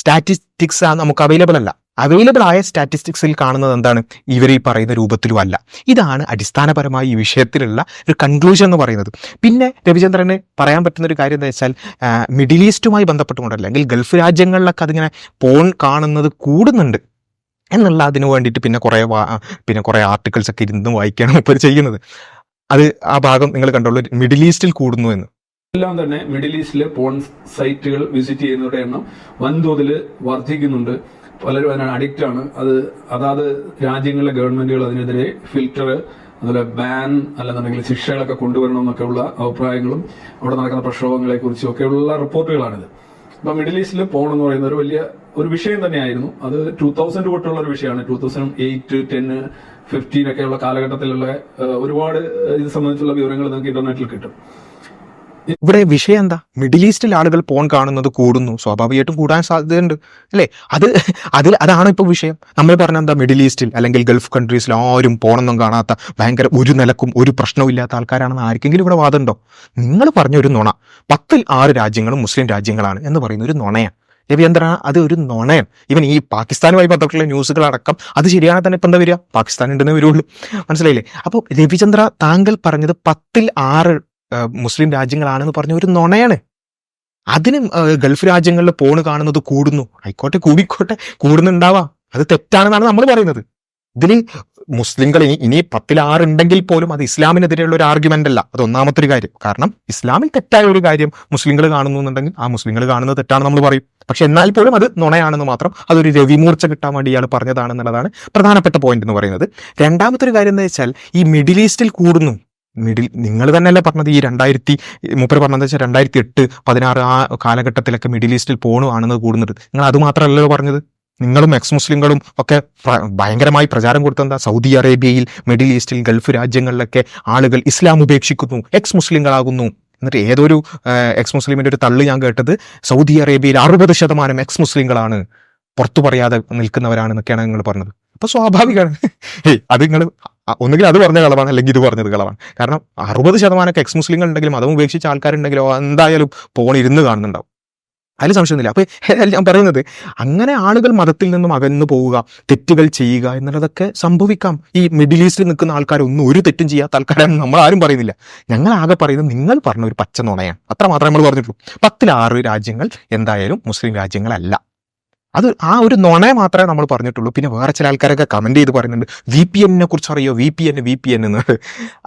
സ്റ്റാറ്റിസ്റ്റിക്സ് നമുക്ക് അവൈലബിൾ അല്ല. അവൈലബിൾ ആയ സ്റ്റാറ്റിസ്റ്റിക്സിൽ കാണുന്നത് എന്താണ്? ഇവർ ഈ പറയുന്ന രൂപത്തിലും അല്ല. ഇതാണ് അടിസ്ഥാനപരമായി ഈ വിഷയത്തിലുള്ള ഒരു കൺക്ലൂഷൻ എന്ന് പറയുന്നത്. പിന്നെ രവിചന്ദ്രന് പറയാൻ പറ്റുന്ന ഒരു കാര്യം എന്താ വെച്ചാൽ മിഡിൽ ഈസ്റ്റുമായി ബന്ധപ്പെട്ടുകൊണ്ട് അല്ലെങ്കിൽ ഗൾഫ് രാജ്യങ്ങളിലൊക്കെ അതിങ്ങനെ പോൺ കാണുന്നത് കൂടുന്നുണ്ട് എന്നുള്ള അതിന് വേണ്ടിയിട്ട് പിന്നെ കുറേ പിന്നെ കുറേ ആർട്ടിക്കിൾസ് ഒക്കെ ഇരുന്ന് വായിക്കുകയാണ് ഇപ്പോൾ ചെയ്യുന്നത്. അത് ആ ഭാഗം നിങ്ങൾ കണ്ടോളൂ മിഡിൽ ഈസ്റ്റിൽ കൂടുന്നു എന്ന്. എല്ലാം തന്നെ മിഡിൽ ഈസ്റ്റിലെ പോൺ സൈറ്റുകൾ വിസിറ്റ് ചെയ്യുന്നവരുടെ എണ്ണം വൻതോതിൽ വർദ്ധിക്കുന്നുണ്ട്. പലരും അതിനാണ് അഡിക്റ്റ് ആണ്. അത് അതാത് രാജ്യങ്ങളിലെ ഗവൺമെന്റുകൾ അതിനെതിരെ ഫിൽറ്റർ അതുപോലെ ബാൻ അല്ലെന്നുണ്ടെങ്കിൽ ശിക്ഷകളൊക്കെ കൊണ്ടുവരണം എന്നൊക്കെയുള്ള അഭിപ്രായങ്ങളും അവിടെ നടക്കുന്ന പ്രക്ഷോഭങ്ങളെ കുറിച്ചും ഒക്കെയുള്ള റിപ്പോർട്ടുകളാണിത്. ഇപ്പൊ മിഡിൽ ഈസ്റ്റിൽ പോകണമെന്ന് പറയുന്ന ഒരു വലിയ ഒരു വിഷയം തന്നെയായിരുന്നു. അത് ടൂ തൗസൻഡ് തൊട്ടുള്ള ഒരു വിഷയമാണ്. Two thousand eight ten fifteen ഒക്കെയുള്ള കാലഘട്ടത്തിലുള്ള ഒരുപാട് ഇത് സംബന്ധിച്ചുള്ള വിവരങ്ങൾ നിങ്ങൾക്ക് ഇന്റർനെറ്റിൽ കിട്ടും. ഇവിടെ വിഷയം എന്താ? മിഡിൽ ഈസ്റ്റിൽ ആളുകൾ പോൺ കാണുന്നത് കൂടുന്നു. സ്വാഭാവികമായിട്ടും കൂടാൻ സാധ്യതയുണ്ട്. അല്ലേ? അത് അതിൽ അതാണ് ഇപ്പോൾ വിഷയം. നമ്മൾ പറഞ്ഞ എന്താ? മിഡിൽ ഈസ്റ്റിൽ അല്ലെങ്കിൽ ഗൾഫ് കൺട്രീസിൽ ആരും പോണൊന്നും കാണാത്ത ഭയങ്കര ഒരു നിലക്കും ഒരു പ്രശ്നവും ഇല്ലാത്ത ആൾക്കാരാണെന്ന് ആർക്കെങ്കിലും ഇവിടെ വാദമുണ്ടോ? നിങ്ങൾ പറഞ്ഞ ഒരു നുണ. പത്തിൽ ആറ് രാജ്യങ്ങളും മുസ്ലിം രാജ്യങ്ങളാണ് എന്ന് പറയുന്ന ഒരു നുണയാണ്. രവീന്ദ്ര അത് ഒരു നുണയം ഇവൻ ഈ പാകിസ്ഥാനുമായി ബന്ധപ്പെട്ടുള്ള ന്യൂസുകളടക്കം അത് ശരിയാണെ തന്നെ ഇപ്പം എന്താ വരിക? പാകിസ്ഥാൻ ഉണ്ടെന്ന് വരുള്ളൂ. മനസ്സിലായില്ലേ? അപ്പോൾ രവിചന്ദ്ര താങ്കൾ പറഞ്ഞത് പത്തിൽ ആറ് മുസ്ലിം രാജ്യങ്ങളാണെന്ന് പറഞ്ഞ ഒരു നുണയാണ്. അതിനും ഗൾഫ് രാജ്യങ്ങളിൽ പോണ് കാണുന്നത് കൂടുന്നു. ആയിക്കോട്ടെ കൂടിക്കോട്ടെ കൂടുന്നുണ്ടാവാം. അത് തെറ്റാണെന്നാണ് നമ്മൾ പറയുന്നത്. ഇതിൽ മുസ്ലിങ്ങൾ ഇനി ഇനി ഉണ്ടെങ്കിൽ പോലും അത് ഇസ്ലാമിനെതിരെയുള്ള ഒരു ആർഗ്യുമെന്റ് അല്ല. അത് ഒന്നാമത്തെ ഒരു കാര്യം. കാരണം ഇസ്ലാമിൽ തെറ്റായ ഒരു കാര്യം മുസ്ലിങ്ങൾ കാണുന്നു എന്നുണ്ടെങ്കിൽ ആ മുസ്ലിങ്ങൾ കാണുന്നത് തെറ്റാണെന്ന് നമ്മൾ പറയും. പക്ഷെ എന്നാൽ പോലും അത് നുണയാണെന്ന് മാത്രം അതൊരു രവിമൂർച്ച കിട്ടാൻ വേണ്ടി ഇയാൾ പറഞ്ഞതാണെന്നുള്ളതാണ് പ്രധാനപ്പെട്ട പോയിന്റ് എന്ന് പറയുന്നത്. രണ്ടാമത്തെ ഒരു കാര്യം എന്താ വെച്ചാൽ ഈ മിഡിൽ ഈസ്റ്റിൽ കൂടുന്നു. മിഡിൽ നിങ്ങൾ തന്നെയല്ലേ പറഞ്ഞത് ഈ രണ്ടായിരത്തി മുപ്പര് പറഞ്ഞത് വെച്ചാൽ രണ്ടായിരത്തി എട്ട് പതിനാറ് ആ കാലഘട്ടത്തിലൊക്കെ മിഡിൽ ഈസ്റ്റിൽ പോണുവാണെന്ന് കൂടുന്നത്. നിങ്ങൾ അത് മാത്രമല്ലല്ലോ പറഞ്ഞത്? നിങ്ങളും എക്സ് മുസ്ലിങ്ങളും ഒക്കെ ഭയങ്കരമായി പ്രചാരം കൊടുത്തെന്താ സൗദി അറേബ്യയിൽ മിഡിൽ ഈസ്റ്റിൽ ഗൾഫ് രാജ്യങ്ങളിലൊക്കെ ആളുകൾ ഇസ്ലാം ഉപേക്ഷിക്കുന്നു എക്സ് മുസ്ലിങ്ങളാകുന്നു എന്നിട്ട് ഏതൊരു എക്സ് മുസ്ലിമിന്റെ ഒരു തള്ളു ഞാൻ കേട്ടത് സൗദി അറേബ്യയിൽ അറുപത് ശതമാനം എക്സ് മുസ്ലിങ്ങളാണ് പുറത്തു പറയാതെ നിൽക്കുന്നവരാണെന്നൊക്കെയാണ് നിങ്ങൾ പറഞ്ഞത്. അപ്പൊ സ്വാഭാവികമാണ്. ഏയ് അത് നിങ്ങൾ ഒന്നുകിൽ അത് പറഞ്ഞ കളവാണ് അല്ലെങ്കിൽ ഇത് പറഞ്ഞത് കളവാണ്. കാരണം അറുപത് ശതമാനമൊക്കെ എക്സ് മുസ്ലിങ്ങൾ ഉണ്ടെങ്കിലും അതും ഉപേക്ഷിച്ച ആൾക്കാരുണ്ടെങ്കിലോ എന്തായാലും പോൺ ഇരുന്ന് കാണുന്നുണ്ടാവും. അതിൽ സംശയമൊന്നുമില്ല. അപ്പൊ ഞാൻ പറയുന്നത് അങ്ങനെ ആളുകൾ മതത്തിൽ നിന്നും അകന്നു പോവുക തെറ്റുകൾ ചെയ്യുക എന്നുള്ളതൊക്കെ സംഭവിക്കാം. ഈ മിഡിൽ ഈസ്റ്റിൽ നിൽക്കുന്ന ആൾക്കാരൊന്നും ഒരു തെറ്റും ചെയ്യാത്ത ആൾക്കാരാണെന്ന് നമ്മൾ ആരും പറയുന്നില്ല. ഞങ്ങൾ ആകെ പറയുന്നത് നിങ്ങൾ പറഞ്ഞ ഒരു പച്ച നുണയാണ്. അത്ര മാത്രമേ നമ്മൾ പറഞ്ഞിട്ടുള്ളൂ. പത്തിലാറ് രാജ്യങ്ങൾ എന്തായാലും മുസ്ലിം രാജ്യങ്ങളല്ല. അത് ആ ഒരു നുണയെ മാത്രമേ നമ്മൾ പറഞ്ഞിട്ടുള്ളൂ. പിന്നെ വേറെ ചില ആൾക്കാരൊക്കെ കമന്റ് ചെയ്ത് പറയുന്നുണ്ട് വി പി എന്നിനെ കുറിച്ച് അറിയോ? V P N V P N എന്ന്.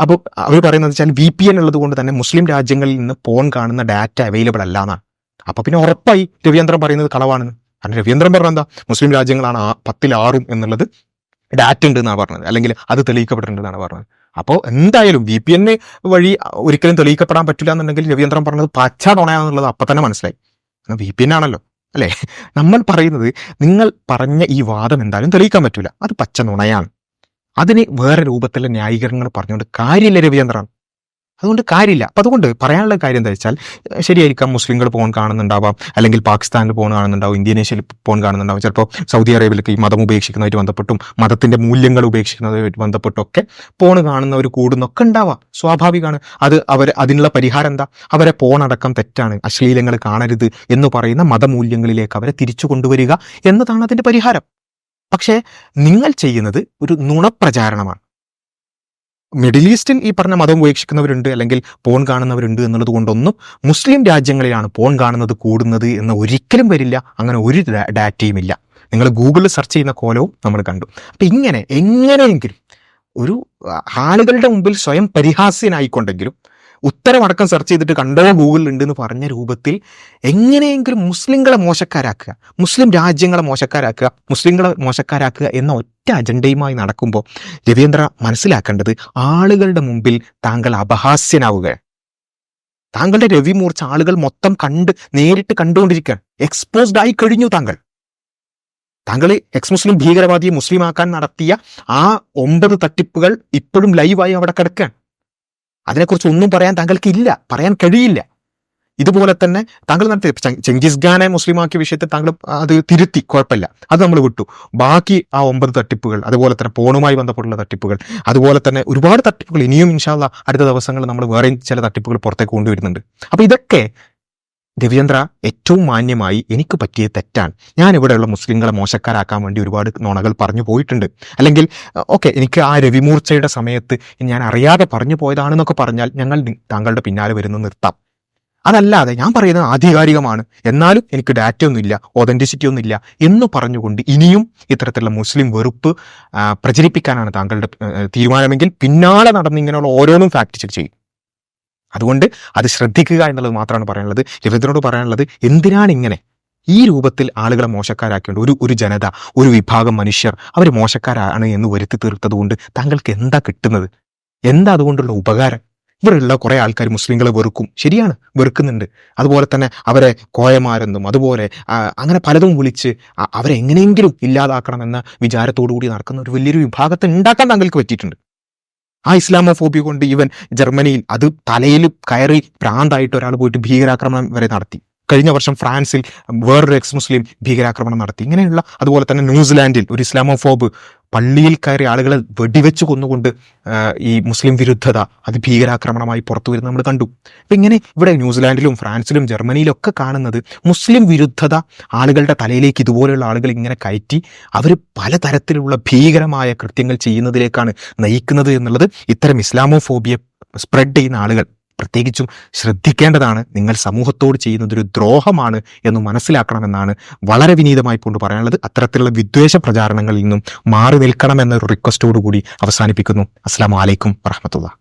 അപ്പോൾ അവർ പറയുന്നത് വെച്ചാൽ വി പി എൻ ഉള്ളത് കൊണ്ട് തന്നെ മുസ്ലിം രാജ്യങ്ങളിൽ നിന്ന് പോൺ കാണുന്ന ഡാറ്റ അവൈലബിൾ അല്ല എന്നാണ്. അപ്പോൾ പിന്നെ ഉറപ്പായി രവീന്ദ്രൻ പറയുന്നത് കളവാണെന്ന് കാരണം രവീന്ദ്രൻ പറഞ്ഞ എന്താ? മുസ്ലിം രാജ്യങ്ങളാണ് ആ പത്തിലാറും എന്നുള്ളത് ഡാറ്റ ഉണ്ട് എന്നാണ് പറഞ്ഞത്. അല്ലെങ്കിൽ അത് തെളിയിക്കപ്പെട്ടിട്ടുണ്ടെന്നാണ് പറഞ്ഞത്. അപ്പോൾ എന്തായാലും വി പി എൻ വഴി ഒരിക്കലും തെളിയിക്കപ്പെടാൻ പറ്റില്ല എന്നുണ്ടെങ്കിൽ രവീന്ദ്രൻ പറഞ്ഞത് പച്ച നുണയാന്നുള്ളത് അപ്പം തന്നെ മനസ്സിലായി വി പി എൻ ആണല്ലോ. അല്ലേ? നമ്മൾ പറയുന്നത് നിങ്ങൾ പറഞ്ഞ ഈ വാദം എന്തായാലും തെളിയിക്കാൻ പറ്റൂല. അത് പച്ച നുണയാണ്. അതിന് വേറെ രൂപത്തിലെ ന്യായീകരണങ്ങൾ പറഞ്ഞുകൊണ്ട് കാര്യമില്ല രവിചന്ദ്രൻ. അതുകൊണ്ട് കാര്യമില്ല. അപ്പം അതുകൊണ്ട് പറയാനുള്ള കാര്യം എന്താ വെച്ചാൽ ശരിയായിരിക്കാം മുസ്ലിങ്ങൾ പോൺ കാണുന്നുണ്ടാവാം. അല്ലെങ്കിൽ പാകിസ്ഥാനിൽ പോൺ കാണുന്നുണ്ടാവും ഇന്തോനേഷ്യയിൽ പോൺ കാണുന്നുണ്ടാവും. ചിലപ്പോൾ സൗദി അറേബ്യയിലൊക്കെ ഈ മതം ഉപേക്ഷിക്കുന്നതായിട്ട് ബന്ധപ്പെട്ടും മതത്തിന്റെ മൂല്യങ്ങൾ ഉപേക്ഷിക്കുന്നതുമായിട്ട് ബന്ധപ്പെട്ടൊക്കെ പോൺ കാണുന്നവർ കൂടുന്നൊക്കെ ഉണ്ടാവാം. സ്വാഭാവികമാണ് അത് അവർ അതിനുള്ള പരിഹാരം എന്താ? അവരെ പോണടക്കം തെറ്റാണ്. അശ്ലീലങ്ങൾ കാണരുത് എന്ന് പറയുന്ന മതമൂല്യങ്ങളിലേക്ക് അവരെ തിരിച്ചു കൊണ്ടുവരിക എന്നതാണ് അതിന്റെ പരിഹാരം. പക്ഷേ നിങ്ങൾ ചെയ്യുന്നത് ഒരു നുണപ്രചാരണമാണ്. മിഡിൽ ഈസ്റ്റിൽ ഈ പറഞ്ഞ മതം ഉപേക്ഷിക്കുന്നവരുണ്ട് അല്ലെങ്കിൽ പോൺ കാണുന്നവരുണ്ട് എന്നുള്ളത് കൊണ്ടൊന്നും മുസ്ലിം രാജ്യങ്ങളിലാണ് പോൺ കാണുന്നത് കൂടുന്നത് എന്ന് ഒരിക്കലും വരില്ല. അങ്ങനെ ഒരു ഡാറ്റയും ഇല്ല. നിങ്ങൾ ഗൂഗിളിൽ സെർച്ച് ചെയ്യുന്ന കോലവും നമ്മൾ കണ്ടു. അപ്പം ഇങ്ങനെ എങ്ങനെയെങ്കിലും ഒരു ആളുകളുടെ മുമ്പിൽ സ്വയം പരിഹാസ്യനായിക്കൊണ്ടെങ്കിലും ഉത്തരമടക്കം സെർച്ച് ചെയ്തിട്ട് കണ്ടോ ഗൂഗിളിൽ ഉണ്ടെന്ന് പറഞ്ഞ രൂപത്തിൽ എങ്ങനെയെങ്കിലും മുസ്ലിങ്ങളെ മോശക്കാരാക്കുക മുസ്ലിം രാജ്യങ്ങളെ മോശക്കാരാക്കുക മുസ്ലിങ്ങളെ മോശക്കാരാക്കുക എന്ന ഒറ്റ അജണ്ടയുമായി നടക്കുമ്പോൾ രവീന്ദ്ര മനസ്സിലാക്കേണ്ടത് ആളുകളുടെ മുമ്പിൽ താങ്കൾ അപഹാസ്യനാവുക. താങ്കളുടെ രവി രവിമൂർച്ച ആളുകൾ മൊത്തം കണ്ട് നേരിട്ട് കണ്ടുകൊണ്ടിരിക്കുകയാണ്. എക്സ്പോസ്ഡ് ആയി കഴിഞ്ഞു താങ്കൾ. താങ്കൾ എക്സ് മുസ്ലിം ഭീകരവാദിയെ മുസ്ലിമാക്കാൻ നടത്തിയ ആ ഒമ്പത് തട്ടിപ്പുകൾ ഇപ്പോഴും ലൈവായി അവിടെ കിടക്കുകയാണ്. അതിനെക്കുറിച്ച് ഒന്നും പറയാൻ താങ്കൾക്ക് ഇല്ല പറയാൻ കഴിയില്ല. ഇതുപോലെ തന്നെ താങ്കൾ നടത്തിയ ചെങ്കിസ് ഖാനെ മുസ്ലിമാക്കിയ വിഷയത്തെ താങ്കൾ അത് തിരുത്തി കുഴപ്പമില്ല. അത് നമ്മൾ വിട്ടു. ബാക്കി ആ ഒമ്പത് തട്ടിപ്പുകൾ അതുപോലെ തന്നെ പോണുമായി ബന്ധപ്പെട്ടുള്ള തട്ടിപ്പുകൾ അതുപോലെ തന്നെ ഒരുപാട് തട്ടിപ്പുകൾ ഇനിയും ഇൻഷാല്ല അടുത്ത ദിവസങ്ങളിൽ നമ്മൾ വേറെയും ചില തട്ടിപ്പുകൾ പുറത്തേക്ക് കൊണ്ടുവരുന്നുണ്ട്. അപ്പൊ ഇതൊക്കെ രവിചന്ദ്ര ഏറ്റവും മാന്യമായി എനിക്ക് പറ്റിയ തെറ്റാണ്. ഞാൻ ഇവിടെയുള്ള മുസ്ലിങ്ങളെ മോശക്കാരാക്കാൻ വേണ്ടി ഒരുപാട് നുണകൾ പറഞ്ഞു പോയിട്ടുണ്ട്. അല്ലെങ്കിൽ ഓക്കെ എനിക്ക് ആ രവിമൂർച്ചയുടെ സമയത്ത് ഞാൻ അറിയാതെ പറഞ്ഞു പോയതാണെന്നൊക്കെ പറഞ്ഞാൽ ഞങ്ങൾ താങ്കളുടെ പിന്നാലെ വരുന്നു നിർത്താം. അതല്ലാതെ ഞാൻ പറയുന്നത് ആധികാരികമാണ്. എന്നാലും എനിക്ക് ഡാറ്റ ഒന്നുമില്ല ഒതന്റിസിറ്റി ഒന്നുമില്ല എന്ന് പറഞ്ഞുകൊണ്ട് ഇനിയും ഇത്തരത്തിലുള്ള മുസ്ലിം വെറുപ്പ് പ്രചരിപ്പിക്കാനാണ് താങ്കളുടെ തീരുമാനമെങ്കിൽ പിന്നാലെ നടന്ന് ഇങ്ങനെയുള്ള ഓരോന്നും ഫാക്ട് ചെക്ക് ചെയ്യും. അതുകൊണ്ട് അത് ശ്രദ്ധിക്കുക എന്നുള്ളത് മാത്രമാണ് പറയാനുള്ളത്. രവീന്ദ്രനോട് പറയാനുള്ളത് എന്തിനാണ് ഇങ്ങനെ? ഈ രൂപത്തിൽ ആളുകളെ മോശക്കാരാക്കിയുണ്ട് ഒരു ഒരു ജനത ഒരു വിഭാഗം മനുഷ്യർ അവർ മോശക്കാരാണ് എന്ന് വരുത്തി തീർത്തത് കൊണ്ട് താങ്കൾക്ക് എന്താ കിട്ടുന്നത്? എന്താ അതുകൊണ്ടുള്ള ഉപകാരം? ഇവിടെയുള്ള കുറെ ആൾക്കാർ മുസ്ലിങ്ങളെ വെറുക്കും. ശരിയാണ് വെറുക്കുന്നുണ്ട്. അതുപോലെ തന്നെ അവരെ കോയമാരെന്നും അതുപോലെ അങ്ങനെ പലതും വിളിച്ച് അവരെങ്ങനെയെങ്കിലും അവരെ എങ്ങനെയെങ്കിലും ഇല്ലാതാക്കണമെന്ന വിചാരത്തോടു കൂടി നടക്കുന്ന ഒരു വലിയൊരു വിഭാഗത്തെ ഉണ്ടാക്കാൻ താങ്കൾക്ക് പറ്റിയിട്ടുണ്ട്. ആ ഇസ്ലാമോഫോബിയ കൊണ്ട് ഇവൻ ജർമ്മനിയിൽ അത് തലയിൽ കയറി പ്രാന്തായിട്ട് ഒരാൾ പോയിട്ട് ഭീകരാക്രമണം വരെ നടത്തി. കഴിഞ്ഞ വർഷം ഫ്രാൻസിൽ വേറൊരു എക്സ് മുസ്ലിം ഭീകരാക്രമണം നടത്തി. ഇങ്ങനെയുള്ള അതുപോലെ തന്നെ ന്യൂസിലാൻഡിൽ ഒരു ഇസ്ലാമോഫോബ് പള്ളിയിൽ കയറി ആളുകളെ വെടിവെച്ച് കൊന്നുകൊണ്ട് ഈ മുസ്ലിം വിരുദ്ധത അത് ഭീകരാക്രമണമായി പുറത്തു വരുന്നത് നമ്മൾ കണ്ടു. അപ്പം ഇങ്ങനെ ഇവിടെ ന്യൂസിലാൻഡിലും ഫ്രാൻസിലും ജർമ്മനിയിലും ഒക്കെ കാണുന്നത് മുസ്ലിം വിരുദ്ധത ആളുകളുടെ തലയിലേക്ക് ഇതുപോലെയുള്ള ആളുകൾ ഇങ്ങനെ കയറ്റി അവർ പലതരത്തിലുള്ള ഭീകരമായ കൃത്യങ്ങൾ ചെയ്യുന്നതിലേക്കാണ് നയിക്കുന്നത് എന്നുള്ളത് ഇത്തരം ഇസ്ലാമോഫോബിയ സ്പ്രെഡ് ചെയ്യുന്ന ആളുകൾ പ്രത്യേകിച്ചും ശ്രദ്ധിക്കേണ്ടതാണ്. നിങ്ങൾ സമൂഹത്തോട് ചെയ്യുന്നതൊരു ദ്രോഹമാണ് എന്ന് മനസ്സിലാക്കണമെന്നാണ് വളരെ വിനീതമായി കൊണ്ട് പറയാനുള്ളത്. അത്തരത്തിലുള്ള വിദ്വേഷ പ്രചാരണങ്ങളിൽ നിന്നും മാറി നിൽക്കണമെന്നൊരു റിക്വസ്റ്റോടുകൂടി അവസാനിപ്പിക്കുന്നു. അസ്സാം വലൈക്കും വറഹമത്തുള്ള